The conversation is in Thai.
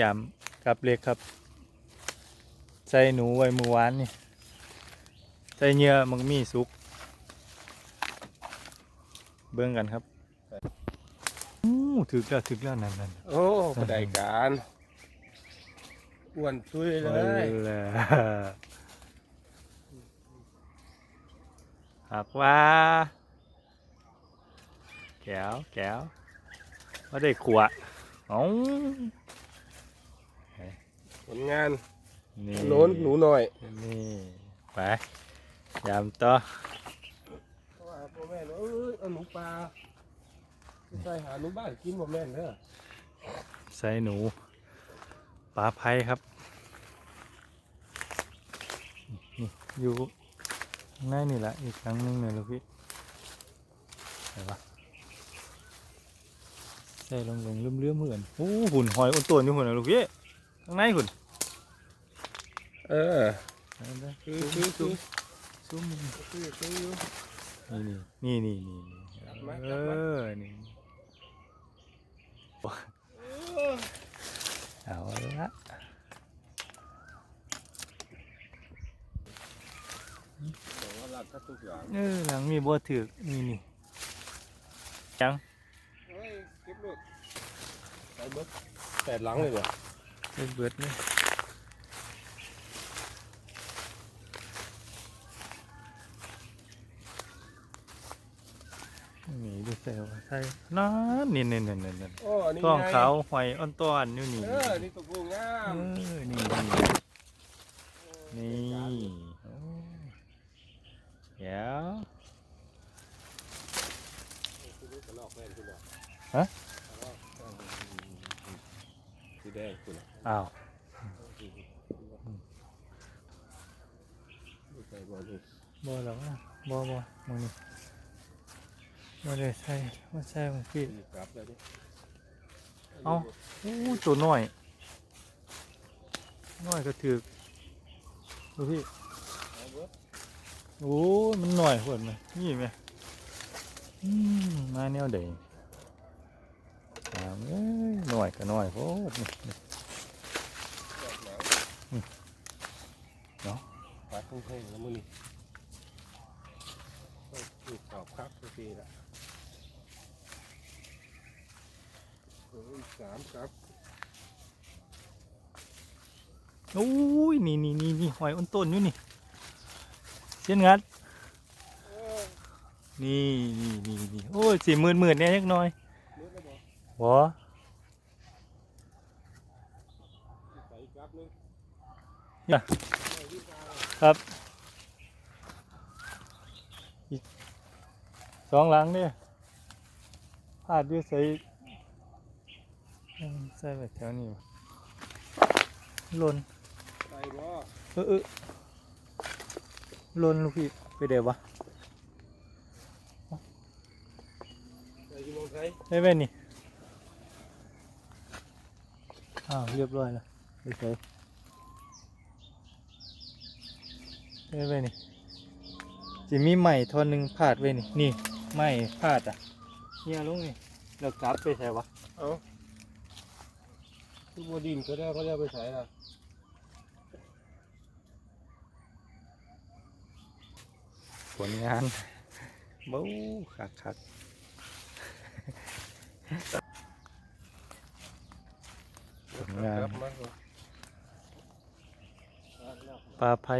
ยามกับเล็กครับ ใส่หนูไว้มือวานนี่ ใส่เหยื่อมังมีสุก เบิ่งกันครับอู้ถึกแล้วถึกแล้วนั่นนั่นโอ้กระไดการอ้วนซุยเลยเอาล่ะหากว่า แก้วแก้วว่าได้ขวดเอ้า ผลงานนี่โน้นหนูหน่อยนี่ไปยามต่อว่าพ่อแม่เอ้ยเอาหนูปลาใส่หาหนูบ้านกินบ่แม่นเด้อใส่หนูปลาไผ่ครับนี่อยู่ข้างในนี่แหละอีกครั้งหนึงเลยลูกพี่ไหนวะใส่ลงลงเลื่อมเลื่อมๆเหมือนโอ้หุ่นหอยอ้นตัวอยู่หุ่นนะลูกพี่ ข้างในหุ่นเออเอาเด้อคือซูมคือซูคือมซูมนี่คือคืออยู่นี่นี่นี่นี่จับมาเอจับมาอนี่เอาละบอกว่ารัดทุกอย่างเออหลังมีบัวถือกนี่นี่ยังเฮ้ยเก็บลูกใส่เบิดแปดหลังเลยเหรอ เบิดเบิดเลยนี่ดูใส่ว่าใส่นั่นนี่นี่นี่นี่นี่โอ้นี่ท้องไงขาวหอยอ่อนต้อนอยู่นี่เออ นี่ตัวกูงาเอมอนี่นี่นี่โอ้เดี๋ยว ฮะสีแดงคุณอะอ้าวใส่บอลนี่บ่หรอกนะบ่บ่มึงนี่บ่ได้ใส่บ่ใส่ของพี่นี่กลับแล้วดิเอาอู้ตัวน้อยน้อยก็ถือกดูพี่เอาเบิดโอ้ยมันหน่อยหดไหมนี่ไหมอืมมาแนวใดถามเอ้ย หน่อยก็หน่อยโพดนี่นี่ดอกหนาวปลาทุ่งเพ่งแล้วมึงนี่ถูกขอบครับทุกทีละโอ้ยสามครับโอ้ยนี่นี่นี่นี่หอยอ้นต้นอยู่นี่เช่นงัดนี่นี่นี่นี่โอ้ยสี่หมื่นหมื่นเนี่ยยักน้อย บอกบ่ใส่อีกครับนึงน่ะใส่ที่ปลาครับ อีกสองหลังเนี่ยพาดอยู่ใส่อืมใส่แบบแถวนี้วะหล่นใส่บ่เออเออหล่นลูกพี่ไปเดี๋ยววะใส่ที่มองใส่ได้ไหมนี่ อ้าวเรียบร้อยแล้วไปใส่ได้ไหมนี่จะมีใหม่ทอนหนึ่งพาดไว้นี่นี่ใหม่พาดอะเนี่ยลุงนี่แล้วกลับไปใส่วะเอาทุกบดินก็ได้ก็ได้ไปใส่ละผลงานบู๊คักคักผล งานครับมาปลาไผ่